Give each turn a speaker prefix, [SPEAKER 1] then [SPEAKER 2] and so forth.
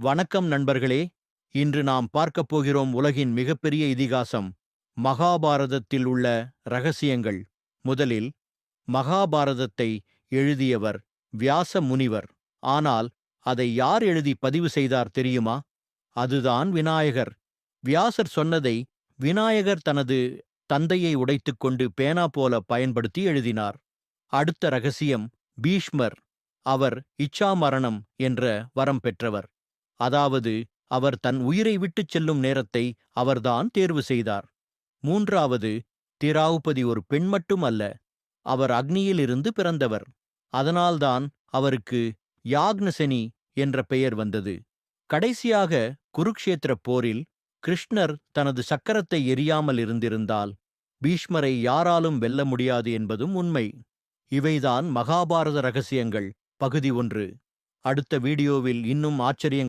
[SPEAKER 1] வணக்கம் நண்பர்களே. இன்று நாம் பார்க்கப் போகிறோம் உலகின் மிகப்பெரிய இதிகாசம் மகாபாரதத்தில் உள்ள ரகசியங்கள். முதலில் மகாபாரதத்தை எழுதியவர் வியாச முனிவர். ஆனால் அதை யார் எழுதி பதிவு செய்தார் தெரியுமா? அதுதான் விநாயகர். வியாசர் சொன்னதை விநாயகர் தனது தந்தையை உடைத்துக்கொண்டு பேனா போல பயன்படுத்தி எழுதினார். அடுத்த ரகசியம் பீஷ்மர். அவர் இச்சா மரணம் என்ற வரம் பெற்றவர். அதாவது அவர் தன் உயிரை விட்டுச் செல்லும் நேரத்தை அவர்தான் தேர்வு செய்தார். மூன்றாவது திராவுபதி ஒரு பெண் மட்டும் அல்ல அவர் அக்னியிலிருந்து பிறந்தவர். அதனால்தான் அவருக்கு யாக்னசெனி என்ற பெயர் வந்தது. கடைசியாக குருக்ஷேத்திரப் போரில் கிருஷ்ணர் தனது சக்கரத்தை எரியாமல் இருந்திருந்தால் பீஷ்மரை யாராலும் வெல்ல முடியாது என்பதும் உண்மை. இவைதான் மகாபாரத ரகசியங்கள். பகுதி ஒன்று. அடுத்த வீடியோவில் இன்னும் ஆச்சரியங்கள்